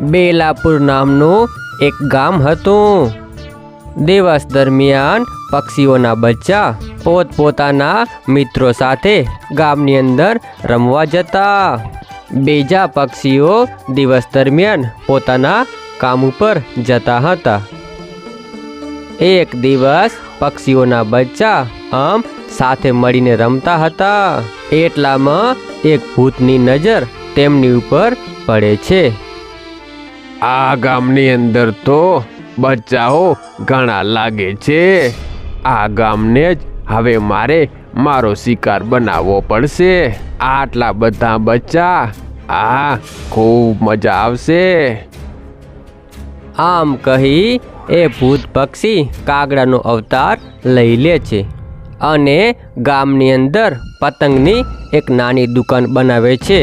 બેલાપુર નામનું એક ગામ હતું. દિવસ દરમિયાન પક્ષીઓના બચ્ચા પોતપોતાના મિત્રો સાથે ગામની અંદર રમવા જતા. બીજા પક્ષીઓ દિવસ દરમિયાન પોતાના કામ ઉપર જતા હતા. એક દિવસ પક્ષીઓના બચ્ચા આમ સાથે મળીને રમતા હતા. એટલામાં એક ભૂતની નજર તેમની ઉપર પડે છે. આ ગામની અંદર તો બચ્ચાઓ ઘણા લાગે છે. આ ગામને જ હવે મારે મારો શિકાર બનાવવો પડશે. આટલા બધા બચ્ચા, આ ખૂબ મજા આવશે. આમ કહી એ ભૂત પક્ષી કાગડાનો અવતાર લઈ લે છે અને ગામની અંદર પતંગની એક નાની દુકાન બનાવે છે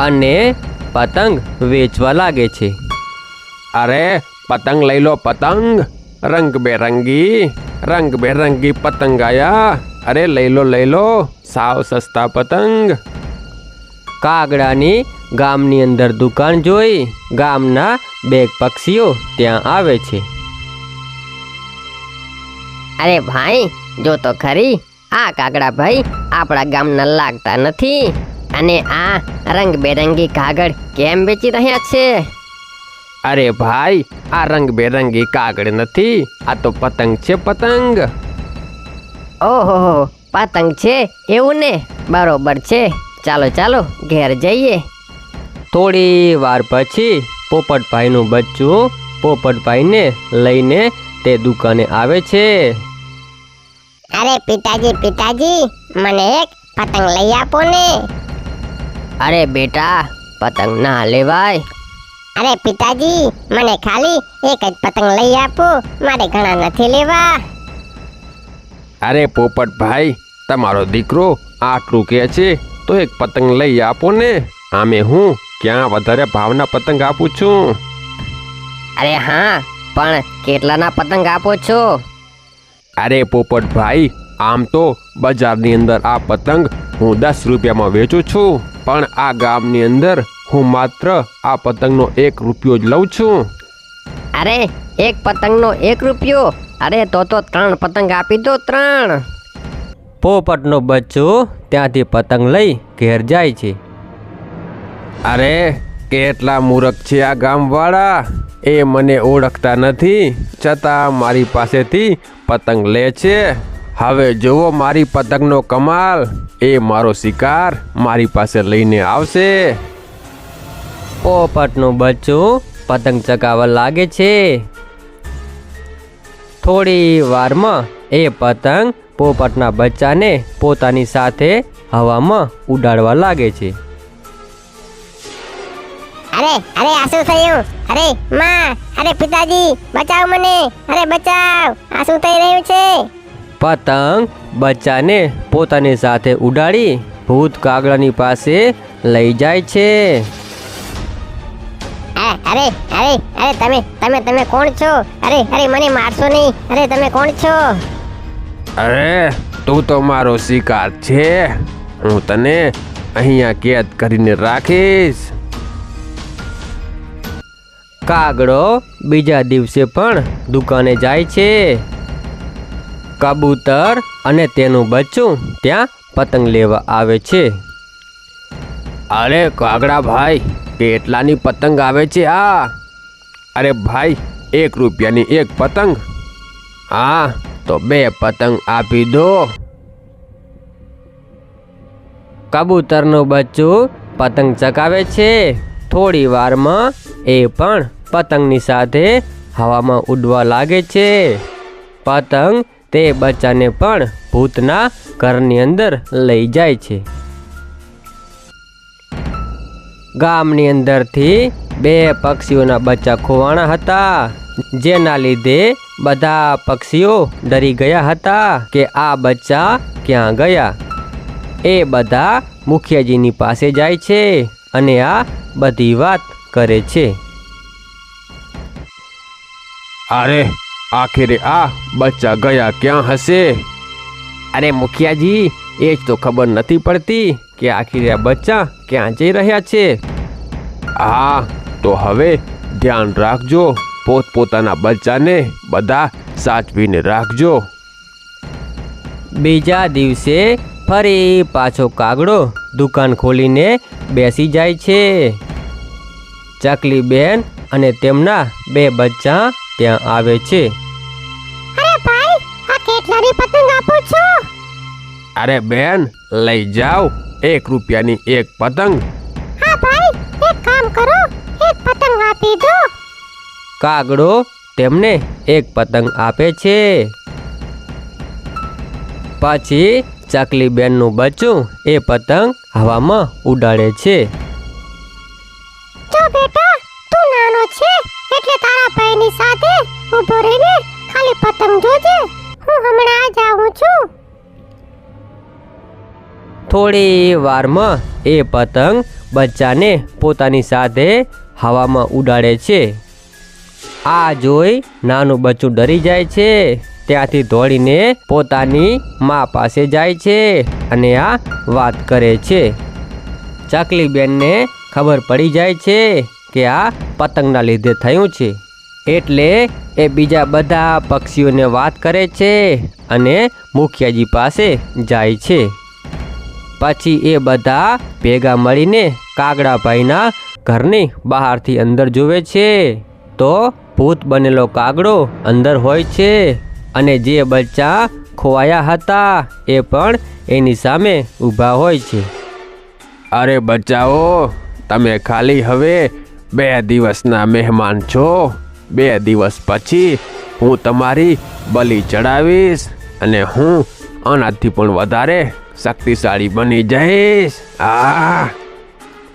અને પતંગ વેચવા લાગે છે. અરે, પતંગ લઈ લો, પતંગ. રંગબેરંગી રંગબેરંગી પતંગ આયા. અરે, લઈ લો લઈ લો. સાવ સસ્તા પતંગ. કાગડાની ગામની અંદર દુકાન જોઈ. ગામના બે પક્ષીઓ ત્યાં આવે છે. અરે ભાઈ, જો તો ખરી. આ કાગડા ભાઈ આપણા ગામના લાગતા નથી. અને આ રંગબેરંગી કાગળ કેમ વેચી રહ્યા છે? અરે ભાઈ આ રંગબેરંગી કાગળ નથી આ તો પતંગ છે પતંગ. ઓહો પતંગ છે એવું ને? બરોબર છે. ચાલો ચાલો ઘેર જઈએ. થોડી વાર પછી પોપટભાઈનું બચ્ચું પોપટભાઈને લઈને તે દુકાને આવે છે. અરે પિતાજી પિતાજી મને એક પતંગ લઈ આપો ને. અરે બેટા પતંગ ના લેવાય. અરે પિતાજી મને ખાલી એક જ પતંગ લઈ આપો મારે ઘણા નથી લેવા. અરે પોપટભાઈ તમારો દીકરો આટલું કહે છે તો એક પતંગ લઈ આપો ને. આમે હું ક્યાં વધારે ભાવના પતંગ આપું છું? અરે હા પણ કેટલાના પતંગ આપો છો? અરે પોપટભાઈ આમ તો બજારની અંદર આ પતંગ હું દસ રૂપિયામાં વેચું છું પણ આ ગામની અંદર હું માત્ર આ પતંગનો એક રૂપિયો જ લઉં છું. અરે એક પતંગનો એક રૂપિયો? અરે તો તો ત્રણ પતંગ આપી દો ત્રણ. પોપટનો બચ્ચો ત્યાંથી પતંગ લઈ ઘેર જાય છે. અરે કેટલા મૂરખ છે આ ગામવાળા? એ મને ઓળખતા નથી છતાં મારી પાસેથી પતંગ લે છે. હવે જુઓ મારી પતંગનો કમાલ. એ મારો શિકાર મારી પાસે લઈને આવશે. પોપટનું બચ્ચું પતંગ ચગાવવા લાગે છે. થોડી વારમાં એ પતંગ પોપટના બચ્ચાને પોતાની સાથે હવામાં ઉડાડવા લાગે છે. અરે અરે આ શું થયું? અરે માં અરે પિતાજી બચાવ મને. અરે બચાવ આ શું થઈ રહ્યું છે? પતંગ બચ્ચાને પોતાની સાથે ઉડાડી ભૂત કાગડાની પાસે લઈ જાય છે. અરે અરે અરે તમે તમે તમે કોણ છો? અરે અરે, મને મારશો નહીં. અરે, તમે કોણ છો? અરે, તું તો મારો શિકાર છે. હું તને અહીંયા કેદ કરીને રાખીશ. કાગડો બીજા દિવસે પણ દુકાને જાય છે. કબૂતર અને તેનું બચ્ચું ત્યાં પતંગ લેવા આવે છે. અરે, કાગડા ભાઈ કેટલાની પતંગ આવે છે આ અરે ભાઈ, એક રૂપિયાની એક પતંગ. હા, તો બે પતંગ આપી દો. કબૂતરનું બચ્ચું પતંગ ચકાવે છે. થોડી વારમાં એ પણ પતંગની સાથે હવામાં ઉડવા લાગે છે. પતંગ તે બચ્ચાને પણ ભૂતના ઘરની અંદર લઈ જાય છે. ગામની અંદરથી બે પક્ષીઓના બચ્ચા ખોવાણા હતા જેના લીધે બધા પક્ષીઓ ડરી ગયા હતા કે આ બચ્ચા ક્યાં ગયા. એ બધા મુખિયાજીની પાસે જાય છે અને આ બધી વાત કરે છે. અરે આખરે આ બચ્ચા ગયા ક્યાં હશે? અરે મુખિયાજી એ જ તો ખબર નથી પડતી કે આખરે આ બચ્ચા ક્યાં જઈ રહ્યા છે. હા તો હવે ધ્યાન રાખજો. પોતપોતાના બચ્ચાને બધા સાચવીને રાખજો. બીજા દિવસે ફરી પાછો કાગડો દુકાન ખોલીને બેસી જાય છે. ચકલી બેન અને તેમના બે બચ્ચા ત્યાં આવે છે. અરે ભાઈ આ કેટલાની પતંગ આપો છો? અરે બેન લઈ જાઓ. એક રૂપિયાની એક પતંગ. કામ કરો? એક પતંગ આપી દો. કાગડો તેમને એક પતંગ આપે છે. પછી ચકલી બેનનું બચ્ચું એ પતંગ હવામાં ઉડાડે છે. જો બેટા તું નાનો છે એટલે તારા ભાઈની સાથે ઊભો રહીને ખાલી પતંગ જોજે. હું હમણાં જ આવું છું. થોડી વારમાં એ પતંગ બચ્ચાને પોતાની સાથે હવામાં ઉડાડે છે. આ જોઈ નાનું બચ્ચું ડરી જાય છે. ત્યાંથી દોડીને પોતાની મા પાસે જાય છે અને આ વાત કરે છે. ચકલી બેનને ખબર પડી જાય છે કે આ પતંગના લીધે થયું છે. એટલે એ બીજા બધા પક્ષીઓને વાત કરે છે અને મુખિયાજી પાસે જાય છે. પછી એ બધા ભેગા મળીને કાગડાભાઈના ઘરની બહારથી અંદર જુએ છે. તો ભૂત બનેલો કાગડો અંદર હોય છે અને જે બચ્ચા ખોવાયા હતા એ પણ એની સામે ઊભા હોય છે. અરે બચ્ચાઓ, તમે ખાલી હવે બે દિવસના મહેમાન છો. બે દિવસ પછી હું તમારી બલિ ચડાવીશ અને હું આનાથી પણ વધારે શક્તિશાળી બની જઈશ. આ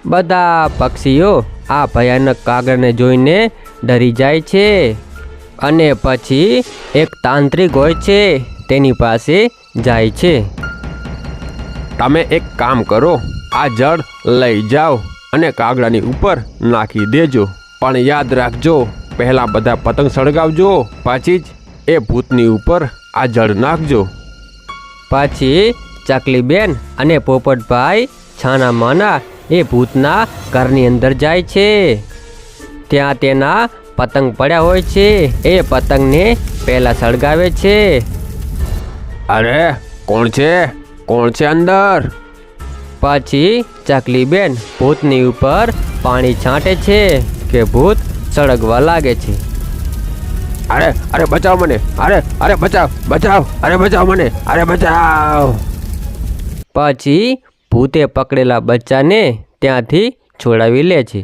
બધા પક્ષીઓ આ ભયાનક કાગળને જોઈને ડરી જાય છે. અને પછી એક તાંત્રિક હોય છે તેની પાસે જાય છે. તમે એક કામ કરો આ જળ લઈ જાઓ અને કાગડાની ઉપર નાખી દેજો. પણ યાદ રાખજો પહેલાં બધા પતંગ સળગાવજો પછી જ એ ભૂતની ઉપર આ જળ નાખજો. પછી ચકલીબેન અને પોપટભાઈ છાના માના એ ભૂતના ઘરની અંદર જાય છે. ત્યાં તેના પતંગ પડ્યા હોય છે. એ પતંગને પહેલાં સળગાવે છે. અરે કોણ છે? કોણ છે અંદર? પછી ચકલીબેન ભૂતની ઉપર પાણી છાંટે છે કે ભૂત સળગવા લાગે છે. અરે અરે બચાવ મને. અરે અરે બચાવ બચાવ અરે બચાવ મને. અરે બચાવ. પછી ભૂતે પકડેલા બચ્ચાને ત્યાંથી છોડાવી લે છે.